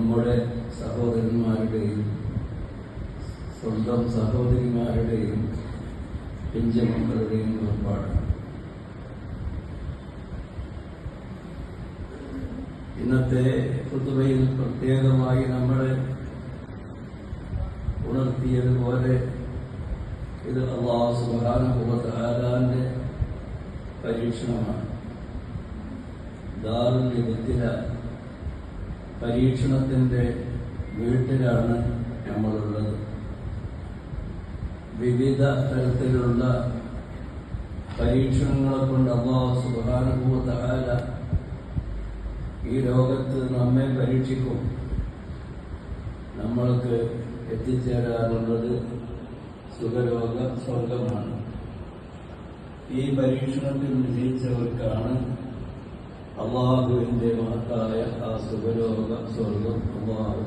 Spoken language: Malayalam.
നമ്മുടെ സഹോദരന്മാരുടെയും സ്വന്തം സഹോദരിമാരുടെയും പിഞ്ചമക്കളുടെയും വേർപാട് ഇന്നത്തെ കുത്തുവയിൽ പ്രത്യേകമായി നമ്മളെ ഉണർത്തിയതുപോലെ ഇത് അള്ളാഹു സുബാനുഭവത്താലാന്റെ പരീക്ഷണമാണ്. ദാറുൽ വിദ്യ പരീക്ഷണത്തിന്റെ വീട്ടിലാണ് നമ്മളുള്ളത്. വിവിധ തരത്തിലുള്ള പരീക്ഷണങ്ങളെ കൊണ്ട് അള്ളാഹു സുബാനുഭവത്ത് ആല ഈ ലോകത്ത് നമ്മെ പരീക്ഷിക്കും. നമ്മൾക്ക് എത്തിച്ചേരാറുള്ളത് സുഖലോക സ്വർഗമാണ് ഈ പരീക്ഷണത്തിൽ വിജയിച്ചവർക്കാണ് അള്ളാഹുവിന്റെ മഹത്തായ ആ സുഖലോക സ്വർഗം അള്ളാഹു